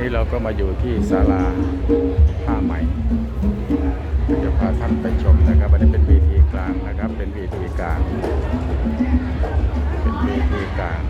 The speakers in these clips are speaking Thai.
นี้เราก็มาอยู่ที่ศาลาผ้าไหมจะพาท่านไปชมนะครับอันนี้เป็นเวทีกลางนะครับ เป็นเวทีกลาง เป็นเวทีกลาง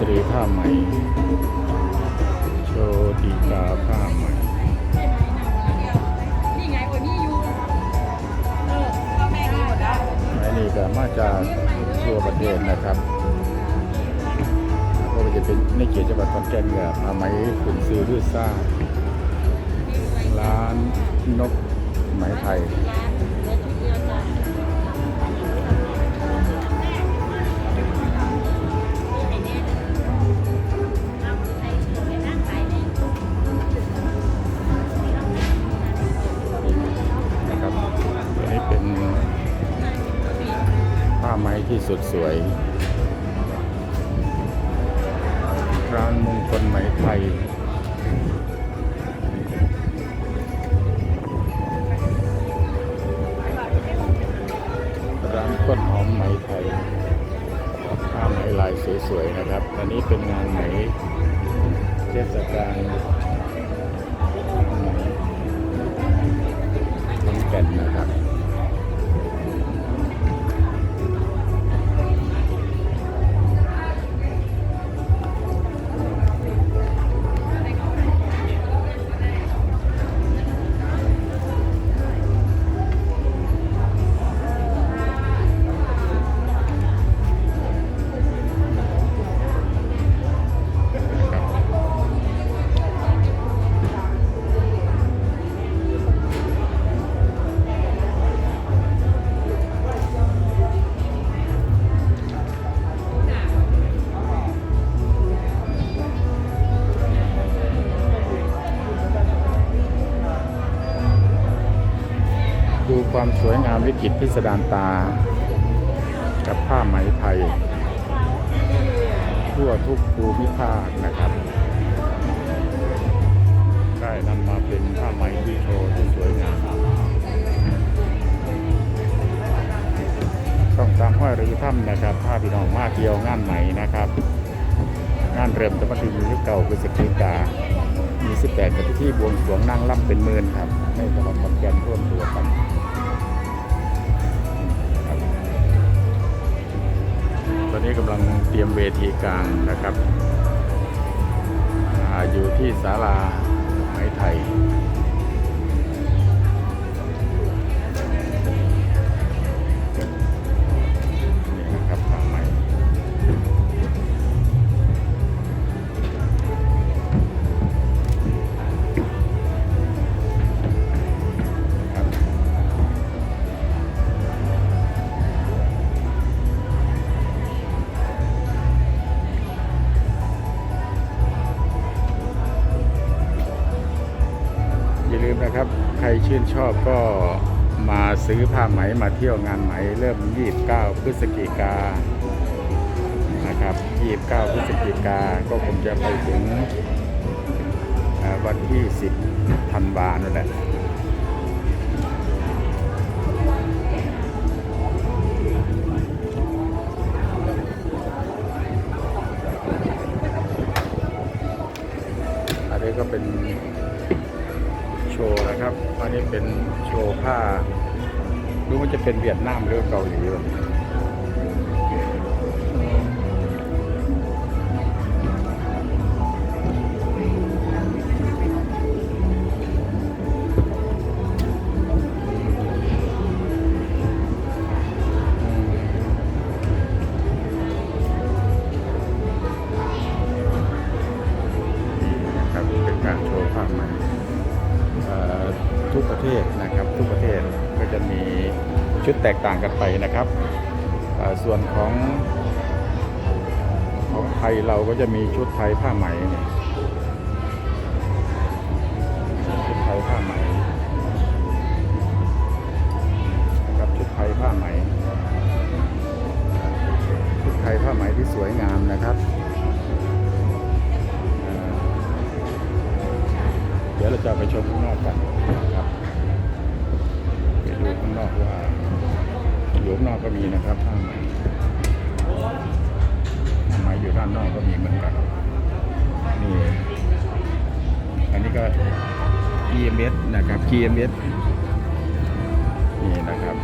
ตรีผ้าไหม โชติกาผ้าไหมนี่ไงคนนี้อยู่เออพ่อแม่ดีหมดแล้วไม้นี่ก็มาจากทั่วประเทศนะครับก็จะเป็นในเขตจังหวัดขอนแก่นกับผ้าไหมขุนซื้อรือซ่าร้านนกไหมไทย สดสวย ร้านมงคลไหมไทยร้านต้นหอมไหมไทยผ้าไหมลายสวยๆนะครับ อันนี้เป็นงานไหมเทศกาล ความสวยงามวิจิตรพิสดารตา กับผ้าไหมไทย ทั่วทุกภูมิภาคนะครับ ได้นำมาเป็นผ้าไหมที่โชว์ที่สวยงามต้องตามห้อยหรือถ้ำนะครับผ้าพี่น้องมาเที่ยวงานไหมนะครับ งานเริ่มจะมาถึงยุคเก่าคือสกิกามี 18กับพิธีบวงสรวงนั่งล่ำเป็นหมื่นครับ ในจังหวัดขอนแก่นร่วมตัวกัน นี้กำลังเตรียมเวทีกลางนะครับออยู่ที่ศาลาไม้ไทย ชอบก็มาซื้อผ้าไหมมาเที่ยวงานไหมเริ่ม 29 พฤศจิกานะครับ 29 พฤศจิกาก็คงจะไปถึงวันที่ 10 ธันวานั่นแหละ เป็นโชว์ผ้าดูมันจะเป็นเวียดนามหรือเกาหลีวะน ชุดแตกต่างกันไปนะครับส่วนของของไทยเราก็จะมีชุดไทยผ้าไหมเนี่ยชุดไทยผ้าไหมนะครับชุดไทยผ้าไหม ชุดไทยผ้าไหมที่สวยงามนะครับเดี๋ยวเราจะไปชมข้างนอกกันนะครับ ดูข้างนอกว่าอยู่ข้างนอกก็มีนะครับผ้าไหมผ้าไหมอยู่ด้านนอกก็มีเหมือนกันนี่อันนี้ก็ EMS นะครับ GMS นี่นะครับ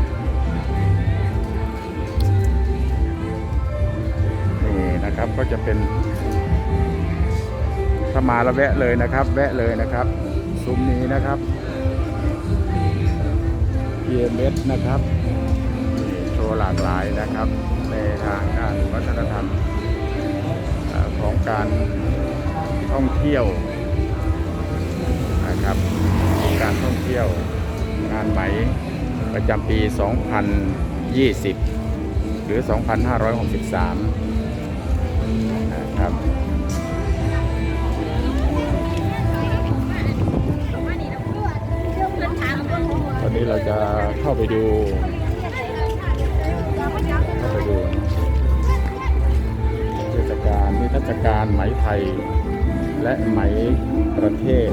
นี่นะครับก็จะเป็นถ้ามาแล้วแวะเลยนะครับ แวะเลยนะครับซุ้มนี้นะครับ EMS นะครับมีโชว์หลากหลายนะครับ ในทางด้านวัฒนธรรมของการท่องเที่ยวนะครับ การท่องเที่ยวงานไหมประจำปี 2020 หรือ 2563 นะครับ นี้เราจะเข้าไปดูเข้าไปดูเทศกาลนิทรรศการไหมไทย และไหมประเทศ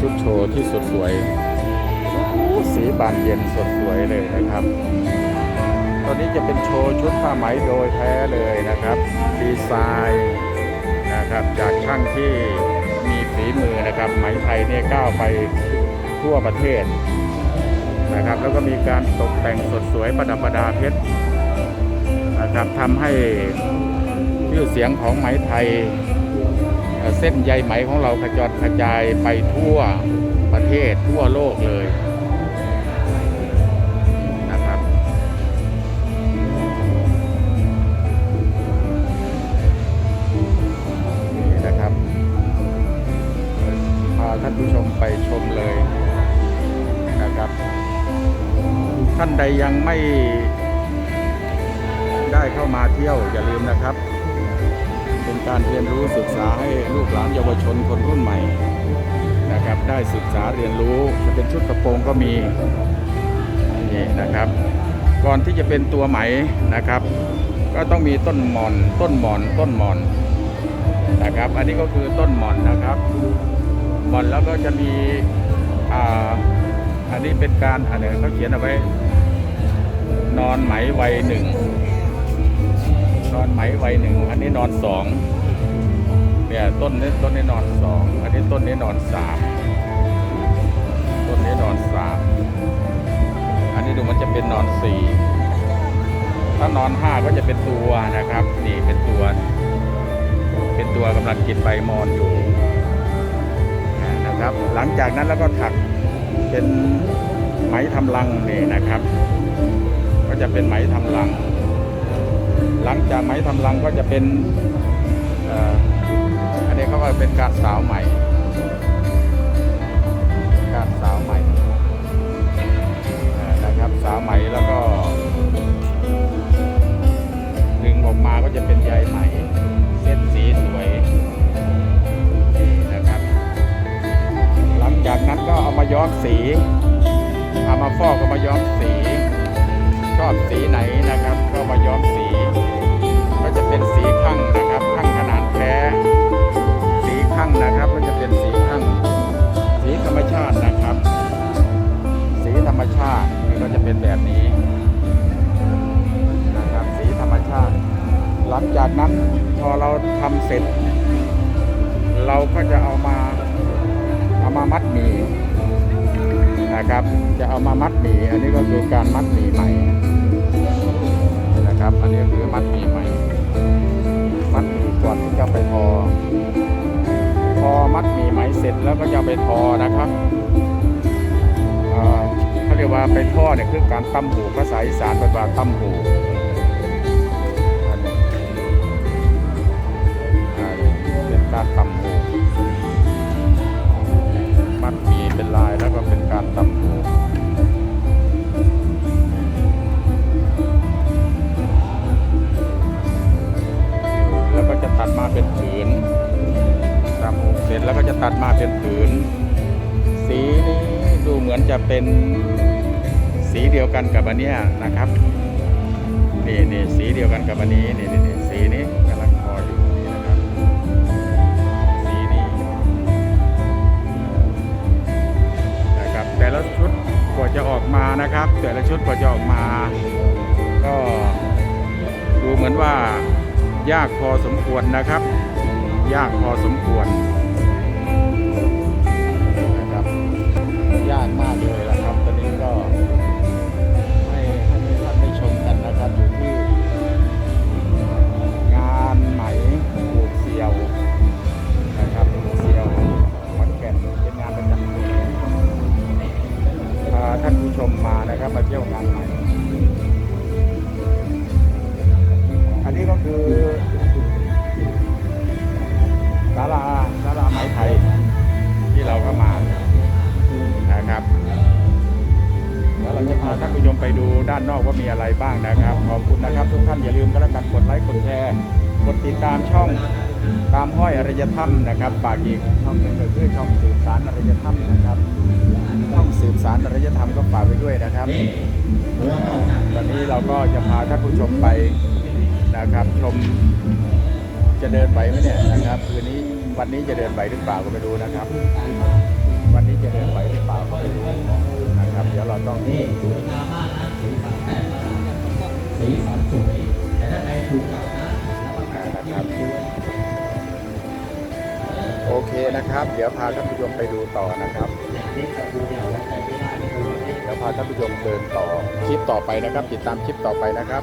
ชุดโชว์ที่สดสวย สีบานเย็นสดสวยเลยนะครับ ตอนนี้จะเป็นโชว์ชุดผ้าไหมโดยแท้เลยนะครับ ดีไซน์นะครับจากช่างที่มีฝีมือนะครับ ไหมไทยเนี่ยก้าวไปทั่วประเทศนะครับ แล้วก็มีการตกแต่งสดสวยประดับประดาเพชรนะครับทำให้ชื่อเสียงของไหมไทย เส้นใยไหมของเราขจรกระจายไปทั่วประเทศทั่วโลกเลยนะครับนี่นะครับพาท่านผู้ชมไปชมเลยนะครับ ท่านใดยังไม่ได้เข้ามาเที่ยวอย่าลืมนะครับ เป็นการเรียนรู้ศึกษาให้ลูกหลานเยาวชนคนรุ่นใหม่นะครับได้ศึกษาเรียนรู้จะเป็นชุดกระโปรงก็มีนี่นะครับ ก่อนที่จะเป็นตัวไหมนะครับ ก็ต้องมีต้นหมอนต้นหมอนต้นหมอนนะครับ อันนี้ก็คือต้นหมอนนะครับหมอนแล้วก็จะมีอ่าอันนี้เป็นการอันนี้เขาเขียนเอาไว้นอนไหมวัยหนึ่ง นอนไหมวัยหนึ่งอันนี้นอนสองเนี่ยต้นนี้ต้นนี้นอนสองอันนี้ต้นนี้นอนสามต้นนี้นอนสามอันนี้ดูมันจะเป็นนอนสี่ถ้านอนห้าก็จะเป็นตัวนะครับ นี่เป็นตัว เป็นตัวกำลังกินใบมอนอยู่นะครับ หลังจากนั้นแล้วก็ถักเป็นไหมทำรังนี่นะครับ ก็จะเป็นไหมทำรัง หลังจากไหมทำรังก็จะเป็นอันนี้เขาก็เป็นการสาวใหม่การสาวใหม่นะครับสาวใหม่แล้วก็ ดึงออกมาก็จะเป็นใยไหม่เส้นสีสวยนี่นะครับ หลังจากนั้นก็เอามาย้อมสีเอามาฟอกก็มาย้อมสีชอบสีไหนนะครับ มาย้อมสี ก็จะเป็นสีขั้งนะครับขั้งขนาดแท้สีขั้งนะครับก็จะเป็นสีขั้งสีธรรมชาตินะครับ สีธรรมชาติก็จะเป็นแบบนี้นะครับสีธรรมชาติ หลังจากนั้นพอเราทำเสร็จ เราก็จะเอามาเอามามัดหมีนะครับ จะเอามามัดหมีอันนี้ก็คือการมัดหมีใหม่ นะครับ อันนี้คือมัดหมี่ใหม่ มัดหมี่ก่อนที่จะไปทอ พอมัดหมี่ไหมเสร็จแล้วก็จะไปทอนะครับเขาเรียกว่าไปทอเนี่ยคือการตั้มหูภาษาอีสานเป็นว่าตั้มหูเป็นการตั้มหูมัดหมี่เป็นลายแล้วก็เป็นการตั้มหู เนี้ยนะครับนี่นี่สีเดียวกันกับอันนี้นี่นี่นี่สีนี้กำลังพออยู่นี่นะครับ สีนี้นะครับ แต่ละชุดกว่าจะออกมานะครับ แต่ละชุดกว่าจะออกมา ก็ดูเหมือนว่ายากพอสมควรนะครับ ยากพอสมควราจะพาท่านผู้ชมไปดูด้านนอกว่ามีอะไรบ้างนะครับ ขอบคุณนะครับ ทุกท่านอย่าลืมกันแล้วกันกดไลค์กดแชร์กดติดตามช่องตามห้อยอารยธรรมนะครับฝากอีกช่องหนึ่งก็คือช่องสืบสารอารยธรรมนะครับช่องสืบสารอารยธรรมก็ฝากไว้ด้วยนะครับตอนนี้เราก็จะพาท่านผู้ชมไปนะครับชมจะเดินไหวไหมเนี่ยนะครับคืนนี้วันนี้จะเดินไหวหรือเปล่าก็ไม่รู้นะครับ วันนี้จะเดินไหวหรือเปล่าก็ไม่รู้ เดี๋ยวเราต้องนะครับโอเคนะครับ เดี๋ยวพาท่านผู้ชมไปดูต่อนะครับเดี๋ยวพาท่านผู้ชมเดินต่อคลิปต่อไปนะครับ ติดตามคลิปต่อไปนะครับ